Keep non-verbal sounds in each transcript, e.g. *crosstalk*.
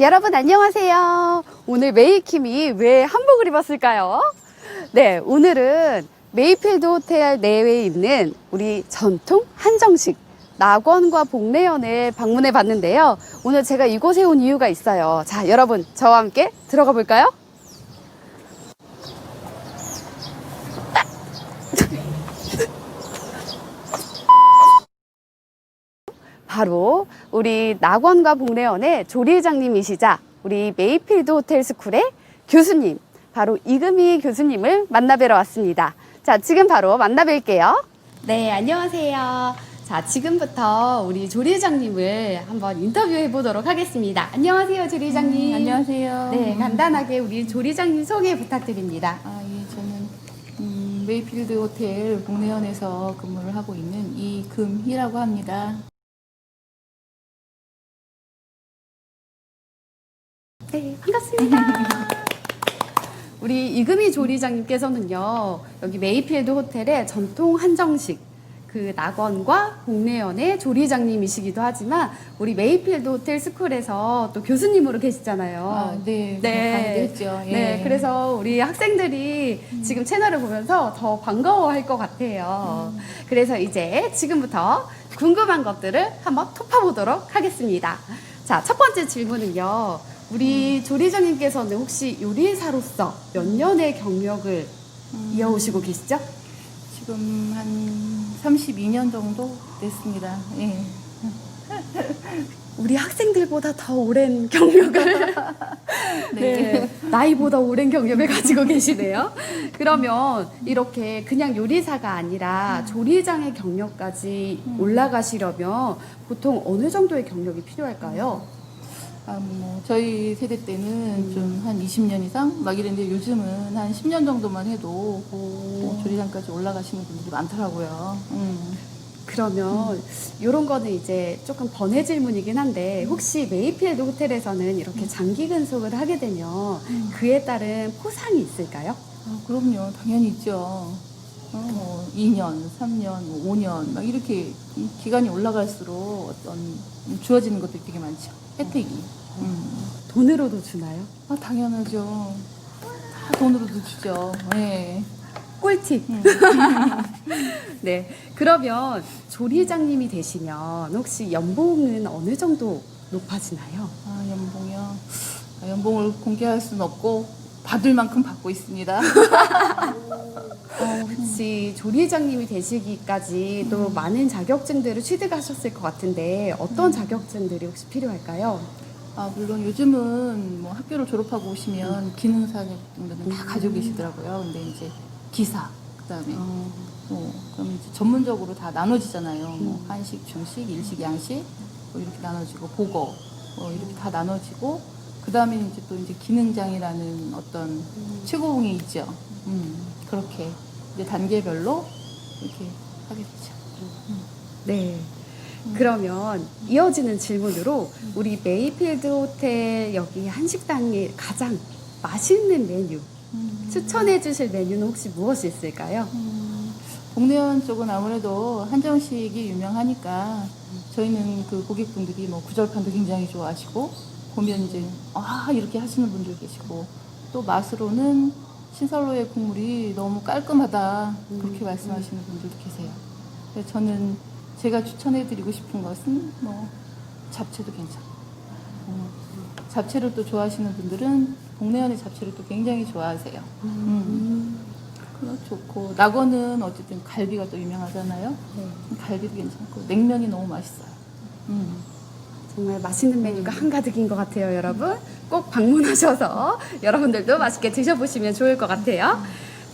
여러분 안녕하세요. 오늘 메이킴이 왜 한복을 입었을까요? 네, 오늘은 메이필드 호텔 내외에 있는 우리 전통 한정식 낙원과 복례연을 방문해 봤는데요. 오늘 제가 이곳에 온 이유가 있어요. 자, 여러분 저와 함께 들어가 볼까요? 바로 우리 낙원과 복례원의 조리회장님이시자 우리 메이필드 호텔 스쿨의 교수님, 바로 이금희 교수님을 만나뵈러 왔습니다. 자, 지금 바로 만나뵐게요. 네, 안녕하세요. 자, 지금부터 우리 조리회장님을 한번 인터뷰해 보도록 하겠습니다. 안녕하세요, 조리회장님. 음, 안녕하세요. 네, 간단하게 우리 조리회장님 소개 부탁드립니다. 아, 예, 저는 음, 메이필드 호텔 복내연에서 근무를 하고 있는 이금희라고 합니다. 네, 반갑습니다. *laughs* 우리 이금희 조리장님께서는요, 여기 메이필드 호텔의 전통 한정식, 그 낙원과 복례연의 조리장님이시기도 하지만, 우리 메이필드 호텔 스쿨에서 또 교수님으로 계시잖아요. 아, 네. 네. 했죠. 예. 네, 그래서 우리 학생들이 지금 채널을 보면서 더 반가워할 것 같아요. 그래서 이제 지금부터 궁금한 것들을 한번 톱파보도록 하겠습니다. 자, 첫 번째 질문은요. 우리 조리장님께서는 혹시 요리사로서 몇 년의 경력을 음, 이어오시고 계시죠? 지금 한 32년 정도 됐습니다. 예. *laughs* 우리 학생들보다 더 오랜 경력을 *laughs* 네. 나이보다 오랜 경력을 가지고 계시네요. 그러면 이렇게 그냥 요리사가 아니라 조리장의 경력까지 음. 올라가시려면 보통 어느 정도의 경력이 필요할까요? 아, 뭐 저희 세대 때는 음. 좀한 20년 이상 막 이랬는데 요즘은 한 10년 정도만 해도 뭐 조리장까지 올라가시는 분들이 많더라고요. 음. 그러면 이런 거는 이제 조금 번외 질문이긴 한데 혹시 메이필드 호텔에서는 이렇게 장기 근속을 하게 되면 음. 그에 따른 포상이 있을까요? 아, 그럼요. 당연히 있죠. 어, 뭐 2년, 3년, 뭐 5년 막 이렇게 이 기간이 올라갈수록 어떤 주어지는 것들이 되게 많죠. 혜택이. 음. 돈으로도 주나요? 아, 당연하죠. 다 돈으로도 주죠. 네. 꿀팁. 음. *laughs* 네. 그러면 조리장님이 되시면 혹시 연봉은 어느 정도 높아지나요? 아, 연봉이요. 아, 연봉을 공개할 수는 없고 받을 만큼 받고 있습니다. *laughs* 어, 혹시 조리장님이 되시기까지 또 많은 자격증들을 취득하셨을 것 같은데 어떤 자격증들이 혹시 필요할까요? 아, 물론 요즘은 뭐 학교를 졸업하고 오시면 기능사 정도는 다 가지고 계시더라고요. 근데 이제 기사, 그 다음에 어, 뭐, 그럼 이제 전문적으로 다 나눠지잖아요. 뭐 음. 한식, 중식, 일식, 양식 뭐 이렇게 나눠지고 보거 뭐 이렇게 다 나눠지고 그 다음에 이제 또 이제 기능장이라는 어떤 최고봉이 있죠. 음, 그렇게 이제 단계별로 이렇게 하겠죠. 네. 음. 그러면 이어지는 질문으로 우리 메이필드 호텔 여기 한식당의 가장 맛있는 메뉴 음. 추천해 주실 메뉴는 혹시 무엇이 있을까요? 음, 동네원 쪽은 아무래도 한정식이 유명하니까 저희는 그 고객분들이 뭐 구절판도 굉장히 좋아하시고 보면 이제 아 이렇게 하시는 분들 계시고 또 맛으로는 신설로의 국물이 너무 깔끔하다 그렇게 말씀하시는 분들도 계세요. 저는 제가 추천해드리고 싶은 것은 뭐 잡채도 괜찮고 음, 잡채를 또 좋아하시는 분들은 동네원의 잡채를 또 굉장히 좋아하세요. 음. 그거 좋고 낙원은 어쨌든 갈비가 또 유명하잖아요. 네. 갈비도 괜찮고 냉면이 너무 맛있어요. 음. 정말 맛있는 메뉴가 한가득인 것 같아요, 여러분. 꼭 방문하셔서 *laughs* 여러분들도 맛있게 드셔보시면 좋을 것 같아요.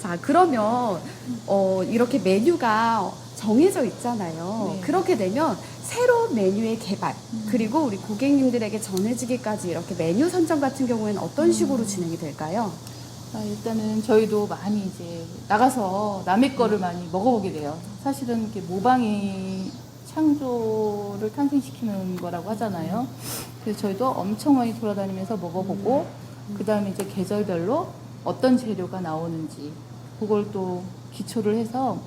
자, 그러면 어, 이렇게 메뉴가 정해져 있잖아요. 네. 그렇게 되면 새로운 메뉴의 개발 음. 그리고 우리 고객님들에게 전해지기까지 이렇게 메뉴 선정 같은 경우에는 어떤 식으로 진행이 될까요? 아, 일단은 저희도 많이 이제 나가서 남의 거를 많이 먹어보게 돼요. 사실은 이렇게 모방이 창조를 탄생시키는 거라고 하잖아요. 그래서 저희도 엄청 많이 돌아다니면서 먹어보고, 그 다음에 이제 계절별로 어떤 재료가 나오는지, 그걸 또 기초를 해서,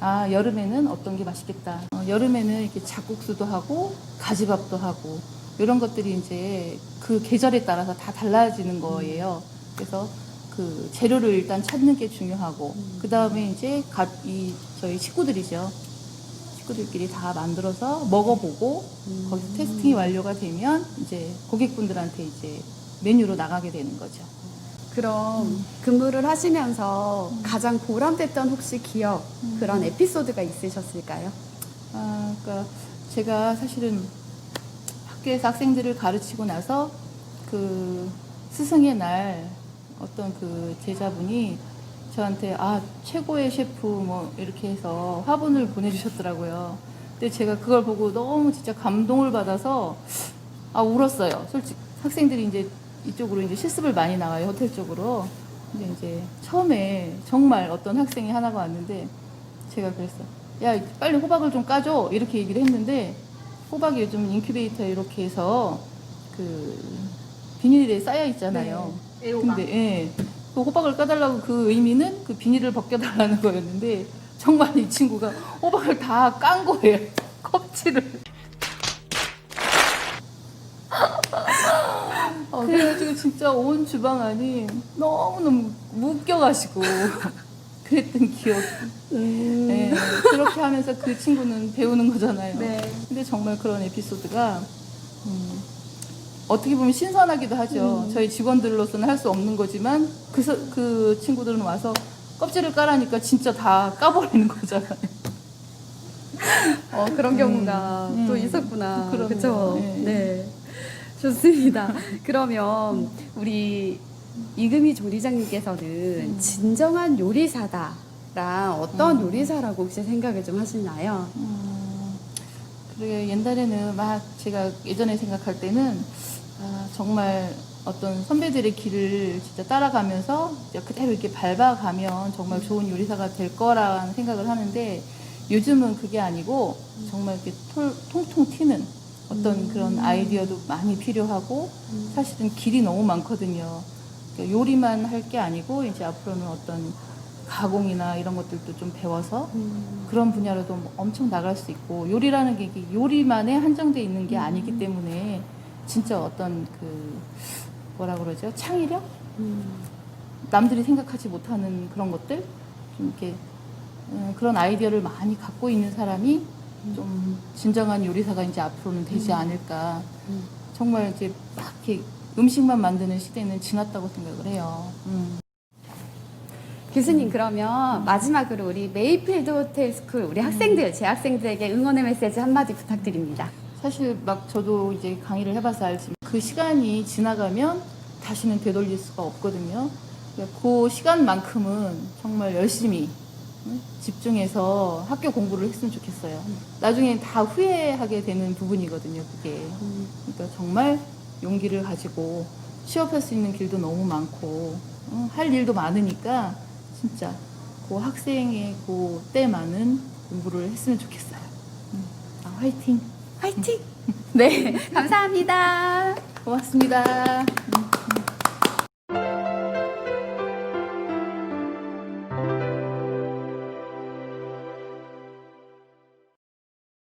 아, 여름에는 어떤 게 맛있겠다. 어, 여름에는 이렇게 잡국수도 하고, 가지밥도 하고, 이런 것들이 이제 그 계절에 따라서 다 달라지는 거예요. 그래서 그 재료를 일단 찾는 게 중요하고 그 다음에 이제 가, 이 저희 식구들이죠. 식구들끼리 다 만들어서 먹어보고 거기서 테스팅이 완료가 되면 이제 고객분들한테 이제 메뉴로 나가게 되는 거죠. 그럼 근무를 하시면서 가장 보람됐던 혹시 기억 그런 에피소드가 있으셨을까요? 아, 그러니까 제가 사실은 학교에서 학생들을 가르치고 나서 그 스승의 날 어떤 그 제자분이 저한테 아 최고의 셰프 뭐 이렇게 해서 화분을 보내주셨더라고요. 근데 제가 그걸 보고 너무 진짜 감동을 받아서 아 울었어요. 솔직히 학생들이 이제 이쪽으로 이제 실습을 많이 나가요 호텔 쪽으로. 근데 이제 처음에 정말 어떤 학생이 하나가 왔는데 제가 그랬어. 야 빨리 호박을 좀 까줘 이렇게 얘기를 했는데 호박이 요즘 인큐베이터에 이렇게 해서 그 비닐에 쌓여 있잖아요. 근데 예. 그 호박을 까달라고 그 의미는 그 비닐을 벗겨달라는 거였는데 정말 이 친구가 호박을 다 깐 거예요. *laughs* 껍질을. 어, 그래가지고 진짜 온 주방 안이 너무너무 묶여가지고 *laughs* 그랬던 기억이 음. 네, 그렇게 하면서 그 친구는 배우는 거잖아요. 네. 근데 정말 그런 에피소드가 음, 어떻게 보면 신선하기도 하죠. 저희 직원들로서는 할 수 없는 거지만 그, 서- 그 친구들은 와서 껍질을 까라니까 진짜 다 까버리는 거잖아요. *laughs* 어, 그런 경우가 음. 또 있었구나. 그럼요. 그렇죠. 네. 네. 좋습니다. *laughs* 그러면 우리 이금희 조리장님께서는 음. 진정한 요리사다랑 어떤 요리사라고 혹시 생각을 좀 하시나요? 음, 그래 옛날에는 막 제가 예전에 생각할 때는 아, 정말 어떤 선배들의 길을 진짜 따라가면서 이제 그대로 이렇게 밟아가면 정말 좋은 요리사가 될 거라는 생각을 하는데 요즘은 그게 아니고 정말 이렇게 톨, 통통 튀는 어떤 그런 아이디어도 많이 필요하고 사실은 길이 너무 많거든요. 그러니까 요리만 할 게 아니고 이제 앞으로는 어떤 가공이나 이런 것들도 좀 배워서 그런 분야로도 뭐 엄청 나갈 수 있고 요리라는 게 요리만에 한정돼 있는 게 아니기 때문에 진짜 어떤 그 뭐라 그러죠? 창의력? 남들이 생각하지 못하는 그런 것들? 좀 이렇게 음, 그런 아이디어를 많이 갖고 있는 사람이 좀 진정한 요리사가 이제 앞으로는 되지 않을까 정말 이제 막 이렇게 음식만 만드는 시대는 지났다고 생각을 해요. 음. 교수님 그러면 마지막으로 우리 메이필드 호텔 스쿨 우리 학생들 재학생들에게 응원의 메시지 한마디 부탁드립니다. 사실 막 저도 이제 강의를 해봐서 알지만 그 시간이 지나가면 다시는 되돌릴 수가 없거든요. 그러니까 그 시간만큼은 정말 열심히 응? 집중해서 학교 공부를 했으면 좋겠어요. 나중에 다 후회하게 되는 부분이거든요, 그게. 그러니까 정말 용기를 가지고 취업할 수 있는 길도 너무 많고 응? 할 일도 많으니까 진짜 그 학생의 그 때만은 공부를 했으면 좋겠어요. 응. 아, 화이팅! 화이팅! *laughs* 네, *laughs* 감사합니다. 고맙습니다. 음.